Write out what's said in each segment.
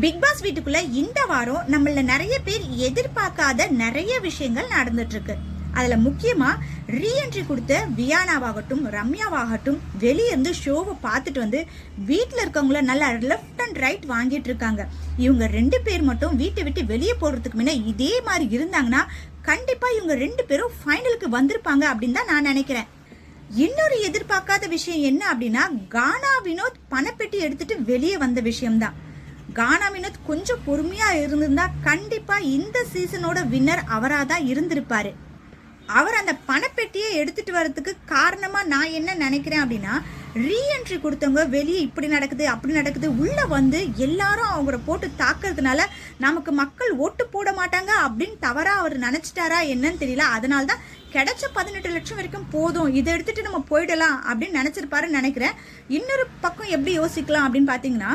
Big pass வீட்டுக்குள்ள இந்த வாரம் நம்மள நிறைய பேர் எதிர்பார்க்காத நிறைய விஷயங்கள் நடந்துட்டு இருக்கு அதுல முக்கியமா ரீஎன்ட்ரி கொடுத்த வியானாவாகட்டும் ரம்யாவாகட்டும் வெளியிருந்து ஷோவை பார்த்துட்டு வந்து வீட்டில் இருக்கவங்கள நல்லா லெஃப்ட் அண்ட் ரைட் வாங்கிட்டு இருக்காங்க. இவங்க ரெண்டு பேர் மட்டும் வீட்டை விட்டு வெளியே போடுறதுக்கு முன்னே இதே மாதிரி இருந்தாங்கன்னா கண்டிப்பா இவங்க ரெண்டு பேரும் ஃபைனலுக்கு வந்திருப்பாங்க அப்படின்னு தான் நான் நினைக்கிறேன். இன்னொரு எதிர்பார்க்காத விஷயம் என்ன அப்படின்னா கானா வினோத் பணப்பெட்டி எடுத்துட்டு வெளியே வந்த விஷயம்தான். கானா வினோத் கொஞ்சம் பொறுமையாக இருந்திருந்தா கண்டிப்பாக இந்த சீசனோட வின்னர் அவராக தான் இருந்திருப்பார். அவர் அந்த பணப்பெட்டியை எடுத்துகிட்டு வரதுக்கு காரணமாக நான் என்ன நினைக்கிறேன் அப்படின்னா ரீஎன்ட்ரி கொடுத்தவங்க வெளியே இப்படி நடக்குது அப்படி நடக்குது உள்ளே வந்து எல்லாரும் அவங்கள போட்டு தாக்குறதுனால நமக்கு மக்கள் ஓட்டு போட மாட்டாங்க அப்படின்னு தவறாக அவர் நினச்சிட்டாரா என்னன்னு தெரியல. அதனால தான் கிடைச்ச பதினெட்டு லட்சம் வரைக்கும் போதும். இதை எடுத்துட்டு நம்ம போயிடலாம் அப்படின்னு நினச்சிருப்பாருன்னு நினைக்கிறேன். இன்னொரு பக்கம் எப்படி யோசிக்கலாம் அப்படின்னு பார்த்தீங்கன்னா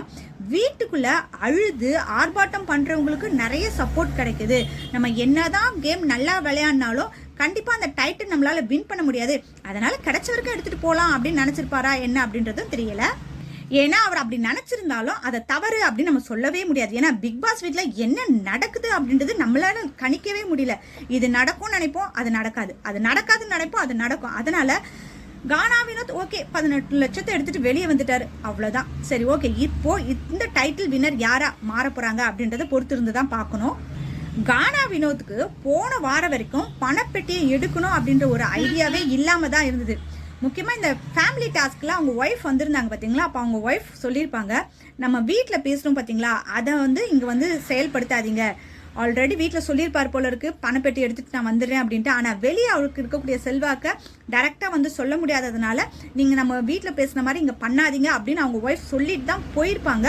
வீட்டுக்குள்ளே அழுது ஆர்ப்பாட்டம் பண்ணுறவங்களுக்கு நிறைய சப்போர்ட் கிடைக்குது. நம்ம என்னதான் கேம் நல்லா விளையாடினாலும் கண்டிப்பாக அந்த டைட்டில் நம்மளால் வின் பண்ண முடியாது. அதனால் கிடைச்ச வரைக்கும் எடுத்துகிட்டு போகலாம் அப்படின்னு நினச்சிருப்பாரா என்ன அப்படின்றதும் தெரியலை. ஏன்னா அவர் அப்படி நினைச்சிருந்தாலும் அதை தவறு அப்படின்னு நம்ம சொல்லவே முடியாது. ஏன்னா பிக் பாஸ் வீட்டில் என்ன நடக்குது அப்படின்றது நம்மளால கணிக்கவே முடியல. இது நடக்கும்னு நினைப்போம் அது நடக்காது. அது நடக்காதுன்னு நினைப்போம் அது நடக்கும். அதனால கானா வினோத் ஓகே பதினெட்டு லட்சத்தை எடுத்துட்டு வெளியே வந்துட்டாரு. அவ்வளோதான் சரி ஓகே. இப்போ இந்த டைட்டில் வின்னர் யாரா மாற போறாங்க அப்படின்றத பொறுத்து இருந்து தான் பார்க்கணும். கானா வினோத்துக்கு போன வாரம் வரைக்கும் பணப்பெட்டியை எடுக்கணும் அப்படின்ற ஒரு ஐடியாவே இல்லாம தான் இருந்தது. முக்கியமாக இந்த ஃபேமிலி டாஸ்கில் அவங்க ஒய்ஃப் வந்திருந்தாங்க பார்த்தீங்களா அப்போ அவங்க ஒய்ஃப் சொல்லியிருப்பாங்க நம்ம வீட்டில் பேசுகிறோம் பார்த்தீங்களா அதை வந்து இங்கே வந்து செயல்படுத்தாதீங்க. ஆல்ரெடி வீட்டில் சொல்லியிருப்பார் போல இருக்கு. பணப்பெட்டி எடுத்துகிட்டு நான் வந்துடுறேன் அப்படின்ட்டு. ஆனால் வெளியே அவருக்கு இருக்கக்கூடிய செல்வாக்கை டைரெக்டாக வந்து சொல்ல முடியாததுனால நீங்கள் நம்ம வீட்டில் பேசுன மாதிரி இங்கே பண்ணாதீங்க அப்படின்னு அவங்க ஒய்ஃப் சொல்லிட்டு தான் போயிருப்பாங்க.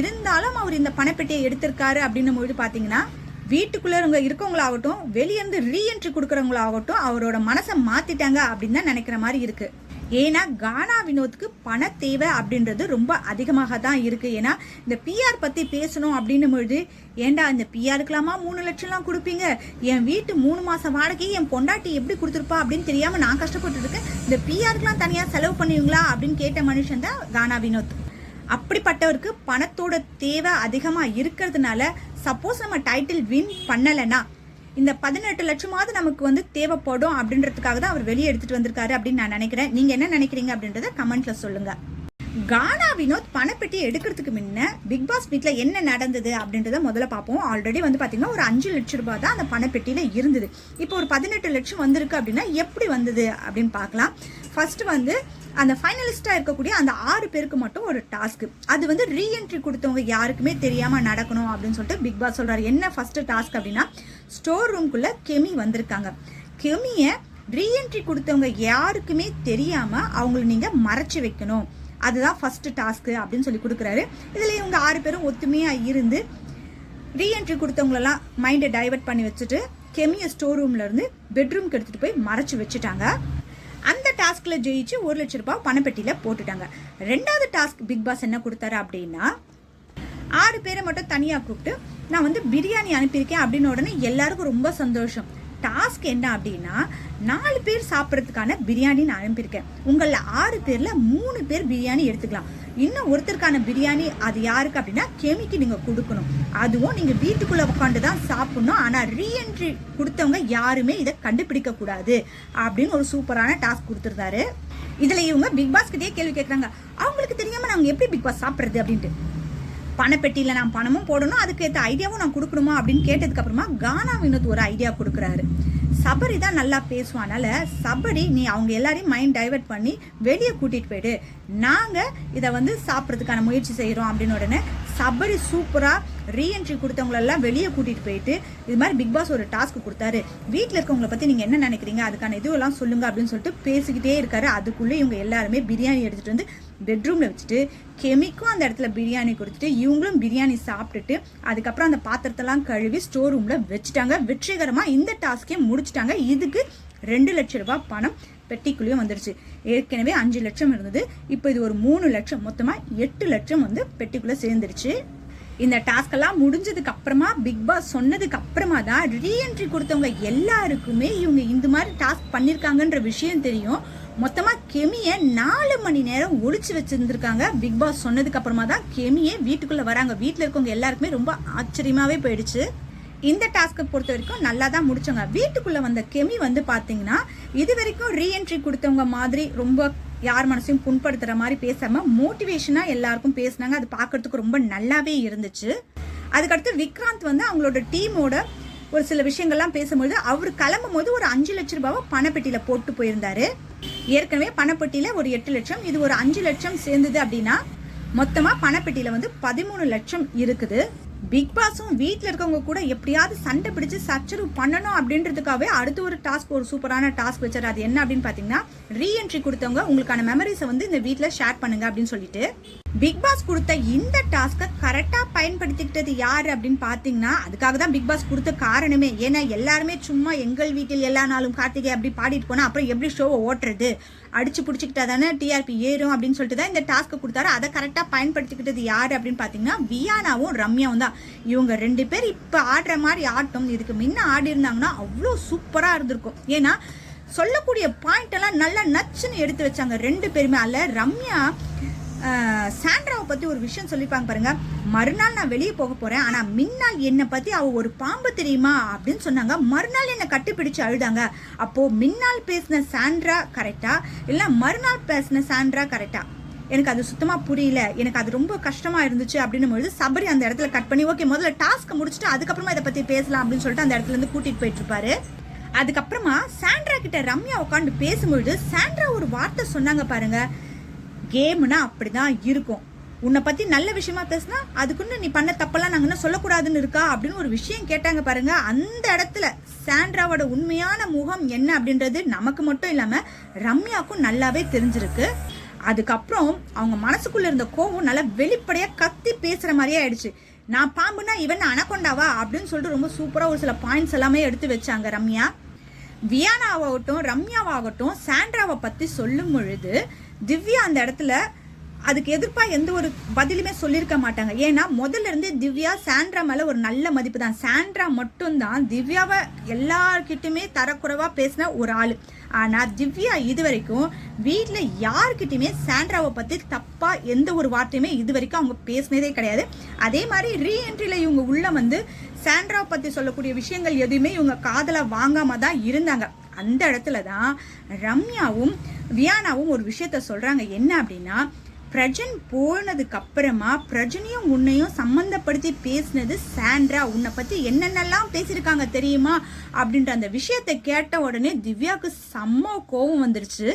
இருந்தாலும் அவர் இந்த பணப்பெட்டியை எடுத்திருக்காரு அப்படின்னும் போது பார்த்தீங்கன்னா வீட்டுக்குள்ளே இவங்க இருக்கவங்களாகட்டும் வெளியேருந்து ரீஎன்ட்ரி கொடுக்குறவங்களாகட்டும் அவரோட மனசை மாற்றிட்டாங்க அப்படின்னு தான் நினைக்கிற மாதிரி இருக்குது ஏன்னா கானா வினோத்துக்கு பண தேவை அப்படின்றது ரொம்ப அதிகமாக தான் இருக்குது ஏன்னா இந்த பிஆர் பற்றி பேசணும் அப்படின்னும் பொழுது ஏண்டா இந்த பிஆருக்கெல்லாமா மூணு லட்சம்லாம் கொடுப்பீங்க? என் வீட்டு மூணு மாதம் வாடகையை என் பொண்டாட்டி எப்படி கொடுத்துருப்பா அப்படின்னு தெரியாமல் நான் கஷ்டப்பட்டு இருக்கேன். இந்த பிஆருக்கெலாம் தனியாக செலவு பண்ணுவீங்களா அப்படின்னு கேட்ட மனுஷன் தான் கானா வினோத். அப்படிப்பட்டவருக்கு பணத்தோட தேவை அதிகமாக இருக்கிறதுனால சப்போஸ் நம்ம டைட்டில் வின் பண்ணலைன்னா இந்த பதினெட்டு லட்சமாவது நமக்கு வந்து தேவைப்படும் அப்படின்றதுக்காக தான் அவர் வெளியே எடுத்துட்டு வந்திருக்காரு அப்படின்னு நான் நினைக்கிறேன். நீங்க என்ன நினைக்கிறீங்க அப்படின்றத கமெண்ட்ல சொல்லுங்க. கானா வினோத் பணப்பெட்டி எடுக்கிறதுக்கு முன்ன பிக் பாஸ் வீட்டில் என்ன நடந்தது அப்படின்றத முதல்ல பார்ப்போம். ஆல்ரெடி வந்து பார்த்தீங்கன்னா ஒரு அஞ்சு லட்சம் ரூபாய் தான் அந்த பணப்பெட்டியில் இருந்தது. இப்போ ஒரு பதினெட்டு லட்சம் வந்திருக்கு அப்படின்னா எப்படி வந்தது அப்படின்னு பார்க்கலாம். ஃபஸ்ட்டு வந்து அந்த ஃபைனலிஸ்ட்டாக இருக்கக்கூடிய அந்த ஆறு பேருக்கு மட்டும் ஒரு டாஸ்க்கு அது வந்து ரீஎன்ட்ரி கொடுத்தவங்க யாருக்குமே தெரியாமல் நடக்கணும் அப்படின்னு சொல்லிட்டு பிக் பாஸ் சொல்கிறார் என்ன ஃபஸ்ட்டு டாஸ்க் அப்படின்னா ஸ்டோர் ரூம்குள்ளே கெமி வந்திருக்காங்க. கெமியை ரீஎன்ட்ரி கொடுத்தவங்க யாருக்குமே தெரியாமல் அவங்கள நீங்கள் மறைச்சி வைக்கணும். அதுதான் ஃபஸ்ட்டு டாஸ்க்கு அப்படின்னு சொல்லி கொடுக்குறாரு. இதில் இவங்க ஆறு பேரும் ஒத்துமையாக இருந்து ரீஎன்ட்ரி கொடுத்தவங்களெல்லாம் மைண்டை டைவர்ட் பண்ணி வச்சுட்டு கெமியை ஸ்டோர் ரூம்லேருந்து பெட்ரூம்க்கு எடுத்துகிட்டு போய் மறைச்சி வச்சுட்டாங்க. டாஸ்கில் ஜெயிச்சு ஒரு லட்ச ரூபாய் பணப்பெட்டியில் போட்டுட்டாங்க. ரெண்டாவது டாஸ்க் பிக் பாஸ் என்ன கொடுத்தாரு அப்படின்னா ஆறு பேரை மட்டும் தனியாக கூப்பிட்டு நான் வந்து பிரியாணி அனுப்பியிருக்கேன் அப்படின்னு உடனே எல்லாருக்கும் ரொம்ப சந்தோஷம். டாஸ்க் என்ன அப்படின்னா நாலு பேர் சாப்பிட்றதுக்கான பிரியாணி நான் அனுப்பியிருக்கேன். உங்களில் ஆறு பேரில் மூணு பேர் பிரியாணி எடுத்துக்கலாம். இன்னும் ஒருத்தருக்கான பிரியாணி அது யாருக்கு அப்படின்னா கெமிக்கு நீங்கள் கொடுக்கணும். அதுவும் நீங்கள் வீட்டுக்குள்ளே உட்காந்து தான் சாப்பிட்ணும். ஆனால் ரீஎன்ட்ரி கொடுத்தவங்க யாருமே இதை கண்டுபிடிக்கக்கூடாது அப்படின்னு ஒரு சூப்பரான டாஸ்க் கொடுத்துருந்தாரு. இதில் இவங்க பிக் பாஸ்கிட்டே கேள்வி கேட்குறாங்க அவங்களுக்கு தெரியாமல் நாங்கள் எப்படி பிக் பாஸ் சாப்பிடுறது அப்படின்ட்டு. பணப்பெட்டியில் நான் பணமும் போடணும். அதுக்கேற்ற ஐடியாவும் நான் கொடுக்கணுமா அப்படின்னு கேட்டதுக்கப்புறமா கானா வினோத் ஒரு ஐடியா கொடுக்குறாரு. சபரி தான் நல்லா பேசுவானால சபரி நீ அவங்க எல்லாரையும் மைண்ட் டைவர்ட் பண்ணி வெளியே கூட்டிகிட்டு போயிடு. நாங்கள் இதை வந்து சாப்பிட்றதுக்கான முயற்சி செய்கிறோம் அப்படின்னு உடனே சபரி சூப்பராக ரீஎன்ட்ரி கொடுத்தவங்களெல்லாம் வெளியே கூட்டிகிட்டு போயிட்டு இது மாதிரி பிக் பாஸ் ஒரு டாஸ்க் கொடுத்தாரு. வீட்டில் இருக்கவங்களை பற்றி நீங்கள் என்ன நினைக்கிறீங்க? அதுக்கான இதுவெல்லாம் சொல்லுங்க அப்படின்னு சொல்லிட்டு பேசிக்கிட்டே இருக்காரு. அதுக்குள்ளே இவங்க எல்லாருமே பிரியாணி எடுத்துகிட்டு வந்து பெட்ரூமில் வச்சுட்டு கெமிக்கும் அந்த இடத்துல பிரியாணி கொடுத்துட்டு இவங்களும் பிரியாணி சாப்பிட்டுட்டு அதுக்கப்புறம் அந்த பாத்திரத்தெல்லாம் கழுவி ஸ்டோர் ரூமில் வச்சுட்டாங்க. வெற்றிகரமாக இந்த டாஸ்க்கே முடிச்சிட்டாங்க. இதுக்கு ரெண்டு லட்சம் ரூபாய் பணம். பெட்டிக்குள்ளேயும் வந்துடுச்சு ஏற்கனவே அஞ்சு லட்சம் இருந்தது. இப்போ இது ஒரு மூணு லட்சம். மொத்தமாக எட்டு லட்சம் வந்து பெட்டிக்குள்ளே சேர்ந்துருச்சு. இந்த டாஸ்கெல்லாம் முடிஞ்சதுக்கு அப்புறமா பிக் பாஸ் சொன்னதுக்கு அப்புறமா தான் ரீஎன்ட்ரி கொடுத்தவங்க எல்லாருக்குமே இவங்க இந்த மாதிரி டாஸ்க் பண்ணியிருக்காங்கன்ற விஷயம் தெரியும். மொத்தமாக கெமியை நாலு மணி நேரம் ஒழிச்சு வச்சுருந்துருக்காங்க. பிக் பாஸ் சொன்னதுக்கு அப்புறமா தான் கெமியே வீட்டுக்குள்ளே வராங்க. வீட்டில் இருக்கவங்க எல்லாருக்குமே ரொம்ப ஆச்சரியமாகவே போயிடுச்சு. இந்த டாஸ்க்கை பொறுத்த வரைக்கும் நல்லா தான் முடித்தோங்க வீட்டுக்குள்ளே வந்த கெமி வந்து பார்த்தீங்கன்னா இது வரைக்கும் ரீஎன்ட்ரி கொடுத்தவங்க மாதிரி ரொம்ப யார் மனசையும் புண்படுத்துகிற மாதிரி பேசாமல் மோட்டிவேஷனாக எல்லாருக்கும் பேசினாங்க. அது பார்க்கறதுக்கு ரொம்ப நல்லாவே இருந்துச்சு. அதுக்கடுத்து விக்ராந்த் வந்து அவங்களோட டீமோட ஒரு சில விஷயங்கள்லாம் பேசும்போது அவர் கிளம்பும் போது ஒரு அஞ்சு லட்ச ரூபாவை பணப்பெட்டியில் போட்டு போயிருந்தாரு. ஏற்கனவே பணப்பெட்டியில் ஒரு எட்டு லட்சம் இது ஒரு அஞ்சு லட்சம் சேர்ந்தது அப்படின்னா மொத்தமாக பணப்பெட்டியில் வந்து பதிமூணு லட்சம் இருக்குது. பிக் பாஸும் வீட்டில் இருக்கவங்க கூட எப்படியாவது சண்டை பிடிச்சு சச்சரவு பண்ணணும் அப்படின்றதுக்காகவே அடுத்து ஒரு டாஸ்க் ஒரு சூப்பரான டாஸ்க் வச்சாரு. அது என்ன அப்படின்னு பார்த்தீங்கன்னா ரீஎன்ட்ரி கொடுத்தவங்க உங்களுக்கான மெமரிஸை வந்து இந்த வீட்டில் ஷேர் பண்ணுங்க அப்படின்னு சொல்லிட்டு. பிக் பாஸ் கொடுத்த இந்த டாஸ்க்கை கரெக்டாக பயன்படுத்திக்கிட்டது யார் அப்படின்னு பார்த்தீங்கன்னா அதுக்காக தான் பிக் பாஸ் கொடுத்த காரணமே. ஏன்னா எல்லாருமே சும்மா எங்கள் வீட்டில் எல்லா நாளும் கார்த்திகை அப்படி பாடிட்டு போனால் அப்புறம் எப்படி ஷோவை ஓட்டுறது? அடிச்சு பிடிச்சிக்கிட்டா தானே டிஆர்பி ஏறும் அப்படின்னு சொல்லிட்டு தான் இந்த டாஸ்க்கை கொடுத்தாரு. அதை கரெக்டாக பயன்படுத்திக்கிட்டது யார் அப்படின்னு பார்த்தீங்கன்னா வியானாவும் ரம்யாவும் தான். இவங்க ரெண்டு பேர் இப்போ ஆடுற மாதிரி ஆட்டம் இதுக்கு முன்ன ஆடி இருந்தாங்கன்னா அவ்வளோ சூப்பராக இருந்திருக்கும். ஏன்னா சொல்லக்கூடிய பாயிண்ட் எல்லாம் நல்லா நச்சுன்னு எடுத்து வச்சாங்க ரெண்டு பேருமே. அல்ல ரம்யா சாண்ட்ராவை பற்றி ஒரு விஷயம் சொல்லிப்பாங்க பாருங்கள் மறுநாள் நான் வெளியே போக போகிறேன் ஆனால் மின்னால் என்னை பற்றி அவள் ஒரு பாம்பு தெரியுமா அப்படின்னு சொன்னாங்க. மறுநாள் என்னை கட்டிப்பிடிச்சு அழுதாங்க. அப்போது மின்னால் பேசின சாண்ட்ரா கரெக்டாக இல்லை மறுநாள் பேசின சாண்ட்ரா கரெக்டாக எனக்கு அது சுத்தமாக புரியல. எனக்கு அது ரொம்ப கஷ்டமாக இருந்துச்சு அப்படின்னும் பொழுது சபரி அந்த இடத்துல கட் பண்ணி ஓகே முதல்ல டாஸ்க்கை முடிச்சுட்டு அதுக்கப்புறமா இதை பற்றி பேசலாம் அப்படின்னு சொல்லிட்டு அந்த இடத்துல இருந்து போயிட்டுருப்பாரு. அதுக்கப்புறமா சாண்ட்ரா கிட்ட ரம்யா உட்காந்து பேசும்பொழுது சாண்ட்ரா ஒரு வார்த்தை சொன்னாங்க பாருங்கள் கேம்னா அப்படிதான் இருக்கும். உன்னை பத்தி நல்ல விஷயமா பேசினா அதுக்குன்னு நீ பண்ண தப்பெல்லாம் நாங்க என்ன சொல்லக்கூடாதுன்னு இருக்கா? அப்படின்னு ஒரு விஷயம் கேட்டாங்க பாருங்க. அந்த இடத்துல சாண்ட்ராவோட உண்மையான முகம் என்ன அப்படின்றது நமக்கு மட்டும் இல்லாம ரம்யாக்கும் நல்லாவே தெரிஞ்சிருக்கு. அதுக்கப்புறம் அவங்க மனசுக்குள்ள இருந்த கோவம் நல்லா வெளிப்படையா கத்தி பேசுற மாதிரியே ஆயிடுச்சு. நான் பாம்புனா இவன் அனகொண்டாவா? அப்படின்னு சொல்லிட்டு ரொம்ப சூப்பரா ஒரு சில பாயிண்ட்ஸ் எல்லாமே எடுத்து வச்சாங்க ரம்யா. வியானாவாகட்டும் ரம்யாவாகட்டும் சாண்ட்ராவை பத்தி சொல்லும் பொழுது திவ்யா அந்த இடத்துல அதுக்கு எதிர்ப்பாக எந்த ஒரு பதிலுமே சொல்லியிருக்க மாட்டாங்க. ஏன்னா முதல்ல இருந்து திவ்யா சாண்ட்ரா மேலே ஒரு நல்ல மதிப்பு தான். சாண்ட்ரா மட்டும்தான் திவ்யாவை எல்லார்கிட்டையுமே தரக்குறைவாக பேசின ஒரு ஆள். ஆனால் திவ்யா இது வரைக்கும் வீட்டில் யார்கிட்டையுமே சாண்ட்ராவை பற்றி தப்பாக எந்த ஒரு வார்த்தையுமே இது வரைக்கும் அவங்க பேசினதே கிடையாது. அதே மாதிரி ரீஎன்ட்ரியில் இவங்க உள்ள வந்து சாண்ட்ராவை பற்றி சொல்லக்கூடிய விஷயங்கள் எதுவுமே இவங்க காதலை வாங்காமல் தான் இருந்தாங்க. அந்த இடத்துல தான் ரம்யாவும் வியானாவும் ஒரு விஷயத்த சொல்கிறாங்க என்ன அப்படின்னா பிரஜன் போனதுக்கு அப்புறமா பிரஜனையும் உன்னையும் சம்மந்தப்படுத்தி பேசினது சாண்ட்ரா. உன்னை பற்றி என்னென்னலாம் பேசியிருக்காங்க தெரியுமா? அப்படின்ற அந்த விஷயத்தை கேட்ட உடனே திவ்யாவுக்கு செம்ம கோவம் வந்துருச்சு.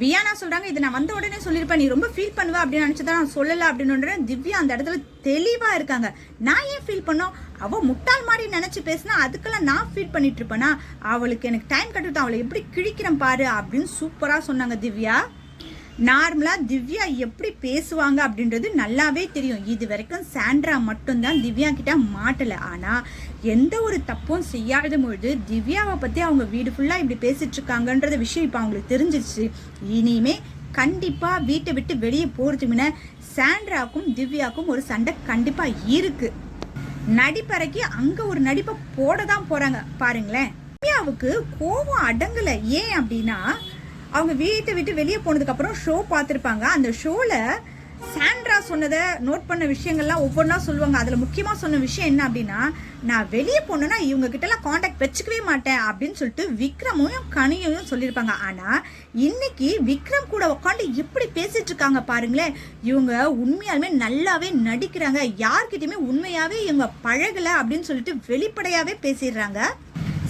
வியானா சொல்கிறாங்க இதை நான் வந்த உடனே சொல்லியிருப்பேன். நீ ரொம்ப ஃபீல் பண்ணுவேன் அப்படின்னு நினச்சி தான் நான் சொல்லலை அப்படின்னு திவ்யா அந்த இடத்துல தெளிவாக இருக்காங்க. நான் ஏன் ஃபீல் பண்ணோம்? அவள் முட்டாள் மாதிரி நினச்சி பேசினா அதுக்கெல்லாம் நான் ஃபீல் பண்ணிட்டு இருப்பேனா? அவளுக்கு எனக்கு டைம் கட்டுட்டு அவளை எப்படி கிழிக்கிறேன் பாரு அப்படின்னு சூப்பராக சொன்னாங்க திவ்யா. நார்மலாக திவ்யா எப்படி பேசுவாங்க அப்படின்றது நல்லாவே தெரியும். இது வரைக்கும் சாண்ட்ரா மட்டும்தான் திவ்யா கிட்ட மாட்டலை. ஆனால் எந்த ஒரு தப்பும் செய்யாத பொழுது திவ்யாவை பற்றி அவங்க வீடு ஃபுல்லாக இப்படி பேசிட்டு இருக்காங்கன்றத விஷயம் இப்போ அவங்களுக்கு தெரிஞ்சிருச்சு. இனிமே கண்டிப்பாக வீட்டை விட்டு வெளியே போகிறதுக்கு முன்ன சாண்ட்ராக்கும் திவ்யாக்கும் ஒரு சண்டை கண்டிப்பாக இருக்கு. நடிப்பறைக்கு அங்கே ஒரு நடிப்பை போட தான் போகிறாங்க பாருங்களேன். திவ்யாவுக்கு கோவம் அடங்கலை. ஏன் அப்படின்னா அவங்க வீட்டை விட்டு வெளியே போனதுக்கு அப்புறம் ஷோ பார்த்துருப்பாங்க. அந்த ஷோல சாண்ட்ரா சொன்னதை நோட் பண்ண விஷயங்கள்லாம் ஒவ்வொன்றா சொல்லுவாங்க. அதில் முக்கியமாக சொன்ன விஷயம் என்ன அப்படின்னா நான் வெளியே போனேன்னா இவங்க கிட்டலாம் காண்டாக்ட் வச்சுக்கவே மாட்டேன் அப்படின்னு சொல்லிட்டு விக்ரமும் கனியையும் சொல்லியிருப்பாங்க. ஆனால் இன்னைக்கு விக்ரம் கூட உட்காந்து எப்படி பேசிட்டு இருக்காங்க பாருங்களேன். இவங்க உண்மையாலுமே நல்லாவே நடிக்கிறாங்க. யார்கிட்டயுமே உண்மையாகவே இவங்க பழகலை அப்படின்னு சொல்லிட்டு வெளிப்படையாகவே பேசிடுறாங்க.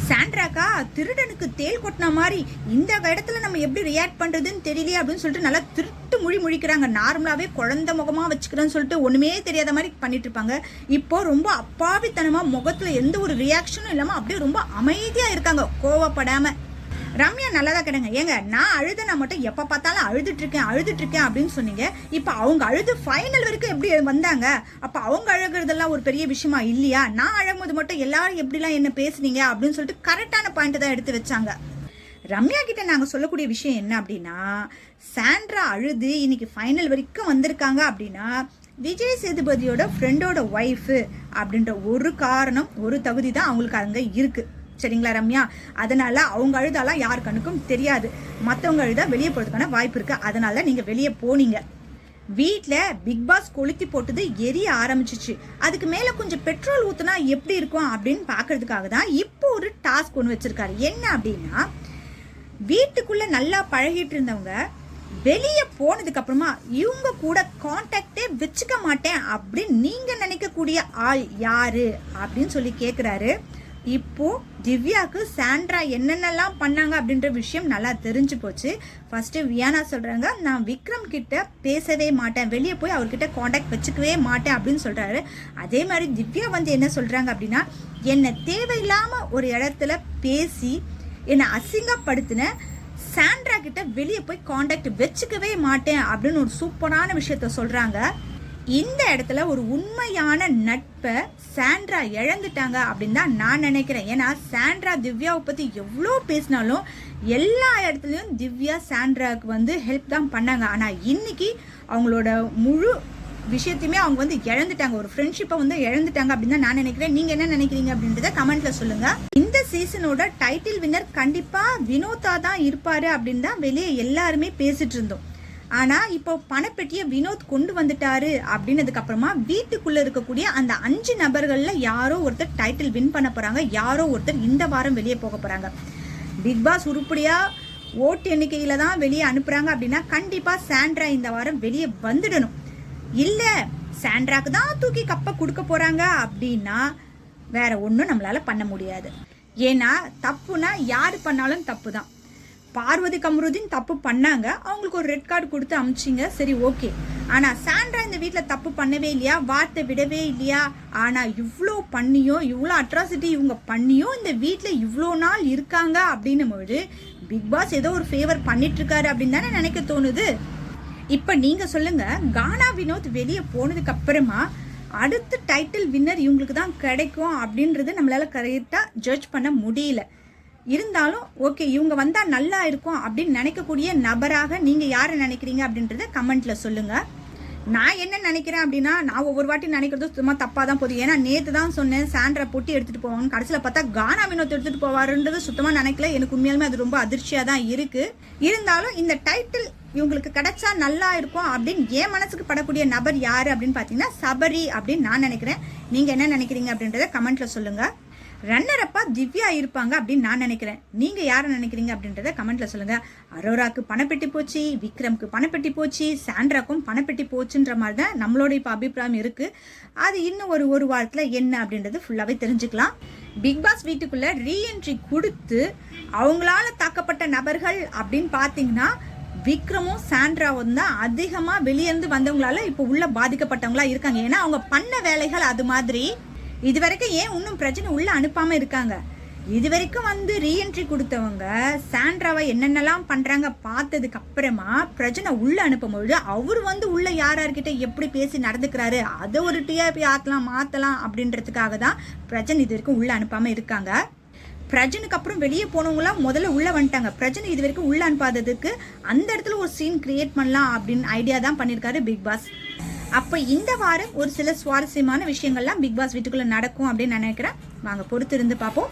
சாண்ட்ராக்கா திருடனுக்கு தேள் கொட்டின மாதிரி இந்த இடத்துல நம்ம எப்படி ரியாக்ட் பண்ணுறதுன்னு தெரியலையே அப்படின்னு சொல்லிட்டு நல்லா திருட்டு மொழி முழிக்கிறாங்க. நார்மலாகவே குழந்த முகமாக வச்சுக்கிறேன்னு சொல்லிட்டு ஒன்றுமே தெரியாத மாதிரி பண்ணிட்டு இருப்பாங்க இப்போ ரொம்ப அப்பாவித்தனமாக முகத்தில் எந்த ஒரு ரியாக்ஷனும் இல்லாமல் அப்படியே ரொம்ப அமைதியாக இருக்காங்க. கோவப்படாமல் ரம்யா நல்லா தான் கிடங்க. ஏங்க நான் அழுதுனா மட்டும் எப்போ பார்த்தாலும் அழுதுட்டு இருக்கேன் அழுதுட்டு இருக்கேன் அப்படின்னு சொன்னீங்க. இப்போ அவங்க அழுது ஃபைனல் வரைக்கும் எப்படி வந்தாங்க? அப்போ அவங்க அழுகுறதெல்லாம் ஒரு பெரிய விஷயமா இல்லையா? நான் அழும்போது மட்டும் எல்லாரும் எப்படிலாம் என்ன பேசுனீங்க அப்படின்னு சொல்லிட்டு கரெக்டான பாயிண்ட் தான் எடுத்து வச்சாங்க. ரம்யா கிட்ட நாங்கள் சொல்லக்கூடிய விஷயம் என்ன அப்படின்னா சாண்ட்ரா அழுது இன்னைக்கு ஃபைனல் வரைக்கும் வந்திருக்காங்க அப்படின்னா விஜய் சேதுபதியோட ஃப்ரெண்டோட ஒய்ஃபு அப்படின்ற ஒரு காரணம் ஒரு தகுதி தான் அவங்களுக்கு அங்கே இருக்குது சரிங்களா ரம்யா? அதனால அவங்க அழுதாலாம் யார் கண்ணுக்கும் தெரியாது. மற்றவங்க அழுதா வெளியே போகிறதுக்கான வாய்ப்பு இருக்கு. அதனால நீங்கள் வெளியே போனீங்க. வீட்டில் பிக் பாஸ் கொளுத்தி போட்டது எரிய ஆரம்பிச்சிச்சு. அதுக்கு மேலே கொஞ்சம் பெட்ரோல் ஊற்றுனா எப்படி இருக்கும் அப்படின்னு பார்க்கறதுக்காக தான் இப்போ ஒரு டாஸ்க் ஒன்று வச்சிருக்காரு. என்ன அப்படின்னா வீட்டுக்குள்ளே நல்லா பழகிட்டு இருந்தவங்க வெளியே போனதுக்கப்புறமா இவங்க கூட காண்டாக்டே வச்சுக்க மாட்டேன் அப்படின்னு நீங்கள் நினைக்கக்கூடிய ஆள் யாரு அப்படின்னு சொல்லி கேட்குறாரு இப்போ திவ்யாவுக்கு சாண்ட்ரா என்னென்னலாம் பண்ணாங்க அப்படின்ற விஷயம் நல்லா தெரிஞ்சு போச்சு. ஃபஸ்ட்டு வியானா சொல்கிறாங்க நான் விக்ரம் கிட்ட பேசவே மாட்டேன். வெளியே போய் அவர்கிட்ட காண்டாக்ட் வச்சுக்கவே மாட்டேன் அப்படின்னு சொல்கிறாரு அதே மாதிரி திவ்யா வந்து என்ன சொல்கிறாங்க அப்படின்னா என்னை தேவையில்லாமல் ஒரு இடத்துல பேசி என்னை அசிங்கப்படுத்தின சாண்ட்ரா கிட்ட வெளியே போய் காண்டாக்ட் வச்சுக்கவே மாட்டேன் அப்படின்னு ஒரு சூப்பரான விஷயத்த சொல்கிறாங்க இந்த இடத்துல ஒரு உண்மையான நட்பை சாண்ட்ரா இழந்துட்டாங்க அப்படின்னு தான் நான் நினைக்கிறேன். ஏன்னா சாண்ட்ரா திவ்யாவை பற்றி எவ்வளோ பேசினாலும் எல்லா இடத்துலையும் திவ்யா சாண்ட்ராவுக்கு வந்து ஹெல்ப் தான் பண்ணாங்க. ஆனால் இன்னைக்கு அவங்களோட முழு விஷயத்தையுமே அவங்க வந்து இழந்துட்டாங்க. ஒரு ஃப்ரெண்ட்ஷிப்பை வந்து இழந்துட்டாங்க அப்படின்னு தான் நான் நினைக்கிறேன். நீங்க என்ன நினைக்கிறீங்க அப்படின்றத கமெண்ட்ல சொல்லுங்க. இந்த சீசனோட டைட்டில் வின்னர் கண்டிப்பா வினோதா தான் இருப்பாரு அப்படின்னு தான் வெளியே எல்லாருமே பேசிட்டு இருந்தோம். ஆனால் இப்போ பணப்பெட்டியை வினோத் கொண்டு வந்துட்டாரு அப்படின்னதுக்கப்புறமா வீட்டுக்குள்ளே இருக்கக்கூடிய அந்த அஞ்சு நபர்களில் யாரோ ஒருத்தர் டைட்டில் வின் பண்ண போகிறாங்க யாரோ ஒருத்தர் இந்த வாரம் வெளியே போக போகிறாங்க பிக் பாஸ் உருப்படியாக ஓட்டு எண்ணிக்கையில் தான் வெளியே அனுப்புகிறாங்க அப்படின்னா கண்டிப்பாக சாண்ட்ரா இந்த வாரம் வெளியே வந்துடணும். இல்லை சாண்ட்ராக்கு தான் தூக்கி கப்பை கொடுக்க போகிறாங்க அப்படின்னா வேற ஒன்றும் நம்மளால் பண்ண முடியாது. ஏன்னா தப்புனா யார் பண்ணாலும் தப்பு தான் பார்வதி கமருதீன் தப்பு பண்ணாங்க. அவங்களுக்கு ஒரு ரெட் கார்டு கொடுத்து அமிச்சிங்க. சரி ஓகே ஆனால் சாண்ட்ரா இந்த வீட்டில் தப்பு பண்ணவே இல்லையா? வார்த்தை விடவே இல்லையா? ஆனால் இவ்வளோ பண்ணியும் இவ்வளோ அட்ராசிட்டி இவங்க பண்ணியும் இந்த வீட்டில் இவ்வளோ நாள் இருக்காங்க அப்படின்னும் போது பிக் பாஸ் ஏதோ ஒரு ஃபேவர் பண்ணிட்டுருக்காரு அப்படின்னு தானே நினைக்க தோணுது. இப்போ நீங்கள் சொல்லுங்கள் கானா வினோத் வெளியே போனதுக்கு அப்புறமா அடுத்த டைட்டில் வின்னர் இவங்களுக்கு தான் கிடைக்கும் அப்படின்றது நம்மளால் கரெக்டாக ஜட்ஜ் பண்ண முடியல. இருந்தாலும் ஓகே இவங்க வந்தால் நல்லா இருக்கும் அப்படின்னு நினைக்கக்கூடிய நபராக நீங்கள் யாரை நினைக்கிறீங்க அப்படின்றத கமெண்ட்டில் சொல்லுங்கள் நான் என்ன நினைக்கிறேன் அப்படின்னா நான் ஒவ்வொரு வாட்டி நினைக்கிறது சும்மா தப்பாக தான் போகுது. ஏன்னா நேற்று தான் சொன்னேன் சாண்டரை பொட்டி எடுத்துகிட்டு போவாங்கன்னு. கடைசியில் பார்த்தா கானா வினோத் எடுத்துகிட்டு போவாருன்றது சுத்தமாக நினைக்கல. எனக்கு உண்மையாலுமே அது ரொம்ப அதிர்ச்சியாக தான் இருக்குது இருந்தாலும் இந்த டைட்டில் இவங்களுக்கு கிடைச்சா நல்லா இருக்கும் அப்படின்னு என் மனசுக்கு படக்கூடிய நபர் யார் அப்படின்னு பார்த்தீங்கன்னா சபரி அப்படின்னு நான் நினைக்கிறேன். நீங்கள் என்ன நினைக்கிறீங்க அப்படின்றத கமெண்ட்டில் சொல்லுங்கள் ரன்னரப்பா திவ்யா இருப்பாங்க அப்படின்னு நான் நினைக்கிறேன். நீங்கள் யாரை நினைக்கிறீங்க அப்படின்றத கமெண்ட்ல சொல்லுங்கள் அரோராக்கு பணப்பெட்டி போச்சு விக்ரம்க்கு பணப்பெட்டி போச்சு சாண்ட்ராக்கும் பணப்பெட்டி போச்சுன்ற மாதிரி தான் நம்மளோட இப்போ அபிப்பிராயம் இருக்குது அது இன்னும் ஒரு ஒரு வாரத்தில் என்ன அப்படின்றது ஃபுல்லாகவே தெரிஞ்சுக்கலாம். பிக் பாஸ் வீட்டுக்குள்ளே ரீஎன்ட்ரி கொடுத்து அவங்களால தாக்கப்பட்ட நபர்கள் அப்படின்னு பார்த்தீங்கன்னா விக்ரமும் சாண்ட்ராவும் தான் அதிகமாக வெளியேருந்து வந்தவங்களால இப்போ உள்ள பாதிக்கப்பட்டவங்களா இருக்காங்க. ஏன்னா அவங்க பண்ண வேலைகள் அது மாதிரி. இது வரைக்கும் ஏன் இன்னும் பிரச்சனை உள்ளே அனுப்பாமல் இருக்காங்க? இது வரைக்கும் வந்து ரீஎன்ட்ரி கொடுத்தவங்க சாண்ட்ராவை என்னென்னலாம் பண்ணுறாங்க பார்த்ததுக்கு அப்புறமா பிரச்சனை உள்ளே அனுப்பும்பொழுது அவர் வந்து உள்ளே யார் யார்கிட்ட எப்படி பேசி நடந்துக்கிறாரு அதை ஒரு டிஆர்பி ஆற்றலாம் மாற்றலாம் அப்படின்றதுக்காக தான் பிரச்சனை இது வரைக்கும் உள்ளே அனுப்பாமல் இருக்காங்க. பிரஜனுக்கு அப்புறம் வெளியே போனவங்களாம் முதல்ல உள்ளே வந்துட்டாங்க. பிரஜனை இது வரைக்கும் உள்ளே அனுப்பாததுக்கு அந்த இடத்துல ஒரு சீன் கிரியேட் பண்ணலாம் அப்படின்னு ஐடியா தான் பண்ணியிருக்காரு பிக் பாஸ் அப்போ இந்த வாரம் ஒரு சில சுவாரஸ்யமான விஷயங்கள்லாம் பிக் பாஸ் வீட்டுக்குள்ளே நடக்கும் அப்படின்னு நினைக்கிறேன். வாங்க பொறுத்து இருந்து பார்ப்போம்.